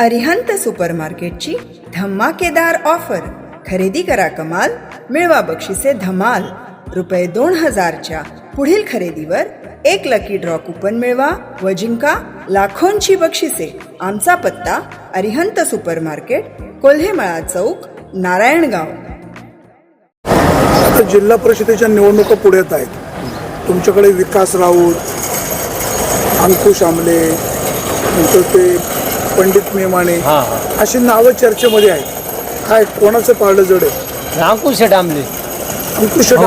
अरिहंत सुपरमार्केटची धमाकेदार ऑफर. खरेदी करा कमाल मिळवा बक्षिसे धमाल. रुपये दोन हजारच्या पुढील खरेदीवर एक लकी ड्रॉ कुपन मिळवा व जिंका लाखोंची बक्षिसे. आमचा पत्ता अरिहंत सुपरमार्केट कोल्हेमळा चौक नारायणगाव. जिल्हा परिषदेच्या निवडणुका पुढ्यात आहेत. तुमच्याकडे विकास राऊत अंकुश आमले नंतर ते पंडित मेमाने हा अशी नावं चर्चेमध्ये आहेत. काय कोणाचं पारडं जड आहे? अंकुश आमले अंकुश हो,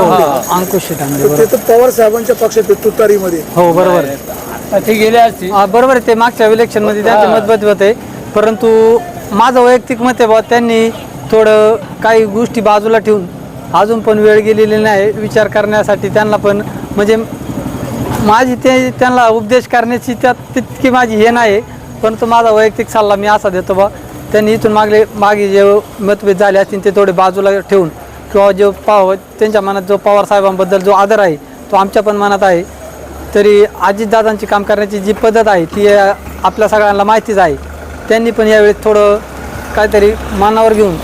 अंकुश तर ते तर पवार साहेबांच्या पक्षात आहे तुतारीमध्ये. हो बरोबर. आता ते गेले असते हा, बरोबर आहे ते मागच्या इलेक्शनमध्ये त्यांचे हा. मतभेद होते. परंतु माझं वैयक्तिक मत आहे बा त्यांनी थोडं काही गोष्टी बाजूला ठेवून अजून पण वेळ गेलेली नाही विचार करण्यासाठी त्यांना पण म्हणजे माझी ते त्यांना उपदेश करण्याची त्यात तितकी माझी हे नाही. परंतु माझा वैयक्तिक सल्ला मी असा देतो बा त्यांनी इथून मागले मागे जे मतभेद झाले असतील ते थोडे बाजूला ठेवून किंवा जो पाव त्यांच्या मनात जो पवार साहेबांबद्दल जो आदर आहे तो आमच्या पण मनात आहे. तरी अजितदादांची काम करण्याची जी पद्धत आहे ती आपल्या सगळ्यांना माहितीच आहे. त्यांनी पण यावेळी थोडं काहीतरी मनावर घेऊन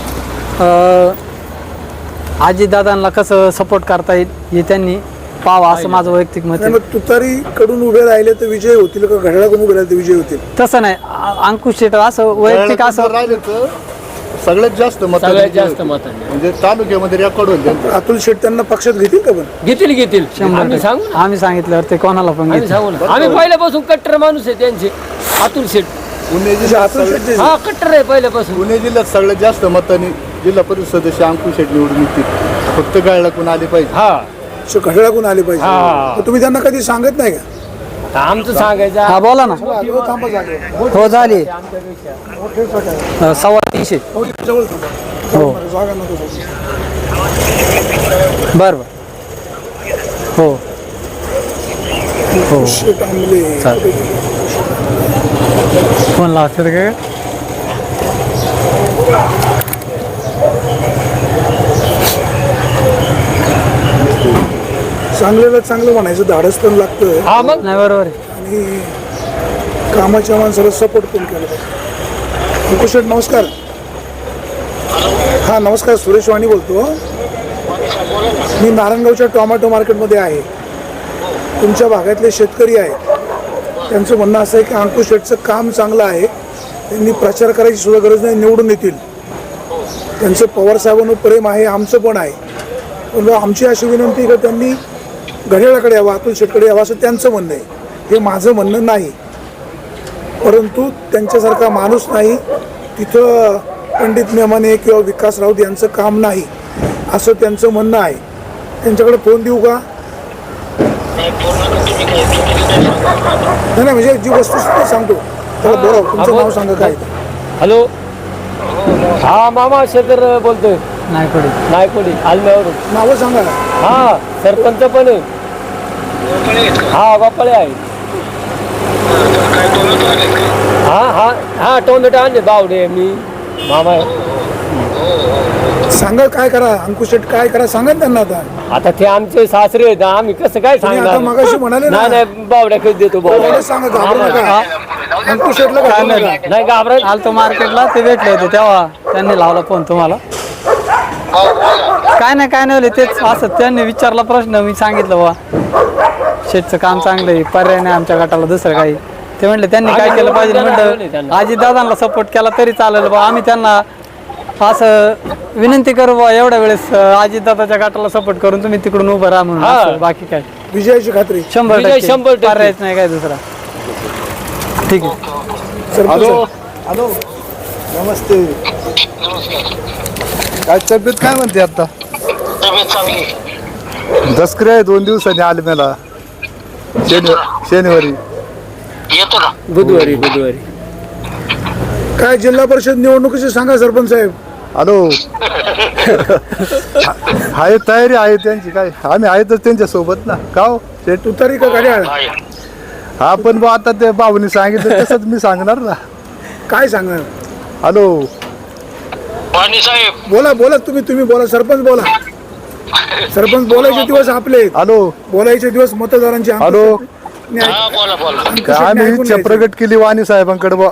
अजितदादांना कसं सपोर्ट करता येईल हे त्यांनी पाहावं असं माझं वैयक्तिक मत नाही आहे मग तुतारीकडून उभे राहिले तर विजय होतील का? घड्याळाकडून उभे राहिले तर विजय होतील? तसं नाही. अ- अंकुश शेटर असं वैयक्तिक असं राहिले तर सगळ्यात जास्त मत सगळ्यात जास्त मतांनी म्हणजे तालुक्यामध्ये रेकॉर्ड होईल त्यांचं. अतुल शेट त्यांना पक्षात घेतील का पण? घेतील घेतील. शंभर आम्ही सांगू टक्के. ना. आम्ही सांगितल्यावर ते कोणाला पण आम्ही घेतील. सांगू ना. आम्ही पहिल्यापासून कट्टर माणूस आहे त्यांचे. अतुल शेट. पुणे म्हणजे जिल्ह्यात अतुल सगळ्यात- शेट जे- हा कट्टर आहे पहिल्यापासून. पुणे जिल्ह्यात सगळ्यात जास्त मतांनी जिल्हा परिषद सदस्य अंकुश शेट निवडून येतील. फक्त गाळलाकून आले पाहिजे? हा. घड्याळाकडून आले पाहिजे. हा. मग तुम्ही त्यांना कधी सांगत नाही का? आमचं सांगायचं हा बोला ना. हो, थांबा. हो झाली. अ, सव्वा तीनशे. हो, जवळ थांबा. हो जागा नको सोडू. बरं बरं. हो. हो. शेट आंबले फोन लावते का चांगल्याला चांगलं म्हणायचं धाडस पण लागतं हा मग? नाही बरोबर आहे. आणि कामाच्या माणसाला सपोर्ट पण केलं पाहिजे. नमस्कार. हा नमस्कार सुरेश वाणी बोलतो. मी नारायणगावच्या टोमॅटो मार्केटमध्ये आहे. तुमच्या भागातले शेतकरी आहेत. त्यांचं म्हणणं असं आहे की अंकुश शेठचं काम चांगलं आहे. त्यांनी प्रचार करायची सुद्धा गरज नाही निवडून येतील. त्यांचं पवारसाहेबांवर प्रेम आहे आमचं पण आहे. पण आमची अशी विनंती आहे का त्यांनी घड्याळाकडे यावा अतुल शेटकडे यावा असं त्यांचं म्हणणं आहे. हे माझं म्हणणं नाही. परंतु त्यांच्यासारखा माणूस नाही. तिथं पंडित मेमाने किंवा विकास राऊत यांचं काम नाही असं त्यांचं म्हणणं आहे. त्यांच्याकडे फोन देऊ का? नाही नाही म्हणजे जी वस्तू सांगतो. त्याला बरोबर तुमचं नाव सांगा काय हॅलो. हा मामा शेखर बोलतोय. नाही पडेल नायकोडी आलम्यावरून नावं सांगा हा सरपंच पण आहे. हा बापळे आहे. हा हा हा टोमॅटो आणले बावडे मी मामा. आहे. सांगा काय करा अंकुश शेट काय करा सांगा ना त्यांना आता. आता ते आमचे सासरे आहेत आम्ही कसं काय तुम्ही सांगणार? आता मगाशी म्हणाले ना. नाही नाही बावड्या कधी देतो एवढं बावड्या सांगा घाबरू नका. अंकुश शेटला घाबरू नका. नाही आलतो मार्केटला ते भेटले होते तेव्हा. त्यांनी लावला फोन तुम्हाला. काय नाही काय नाही तेच असं त्यांनी विचारला प्रश्न मी सांगितलं बा शेटचं काम चांगलं आहे पर्याय नाही आमच्या गटाला दुसरं काही. ते म्हणले त्यांनी काय केलं पाहिजे म्हणलं आजी दादांना सपोर्ट केला तरी चालेल बा आम्ही त्यांना असं विनंती करू बा एवढ्या वेळेस आजी दादाच्या गटाला सपोर्ट करून तुम्ही तिकडून उभं राहा म्हणून हा. असं, बाकी काय. विजयाची खात्री. शंभर विजय टक्के. शंभर टक्के. पर्यायच नाही काय दुसरा. ठीक आहे. सरपंच हॅलो. नमस्ते. काय तब्येत काय म्हणते आता? दसरे आहे दोन दिवसांनी आले मला शनि शनिवारी. येतो ना. बुधवारी बुधवारी. काय जिल्हा परिषद निवडणुकीचे सांगा सरपंच साहेब. हॅलो. आहे तयारी आहे त्यांची काय? आम्ही आहेतच त्यांच्यासोबत ना. का हो? शेट तुतारी का घड्याळ? आहे. हा पण बुवा आता ते बाबूने सांगितलं तसंच मी सांगणार ना. काय सांगणार? हॅलो. वाणी साहेब. बोला बोला तुम्ही तुम्ही बोला सरपंच बोला. सरपंच बोलायचे दिवस आपले. हॅलो. बोलायचे दिवस मतदारांचे हॅलो. हा बोला बोला. अंकुश आम्ही ऐकून इच्छा घ्यायचं. प्रकट केली वाणी साहेबांकडे बुवा.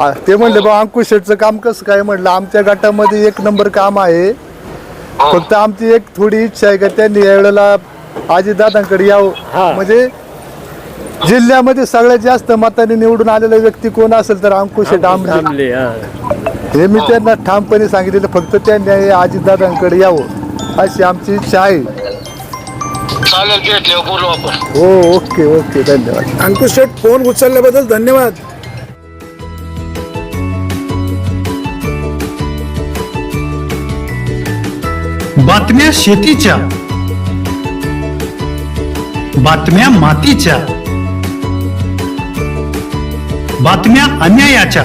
आ, ते म्हणले बा अंकुश शेटचं काम कसं काय म्हणलं? आमच्या गटामध्ये एक नंबर काम आहे. फक्त आमची एक थोडी इच्छा आहे का त्यांनी यावेळेला अजितदादांकडे हा. यावं. म्हणजे जिल्ह्यामध्ये सगळ्यात जास्त मताने निवडून आलेला व्यक्ती कोण असेल तर अंकुश शेट आमले हा. हे मी त्यांना ठामपणे सांगितलेलं फक्त त्यांनी अजितदादांकडे यावं अशी आमची इच्छा आहे. चालेल भेटल्यावर बोलू आपण. हो ओके ओके धन्यवाद. अंकुश शेठ फोन उचलल्याबद्दल धन्यवाद. बातम्या शेतीच्या. बातम्या मातीच्या. बातम्या अन्यायाच्या.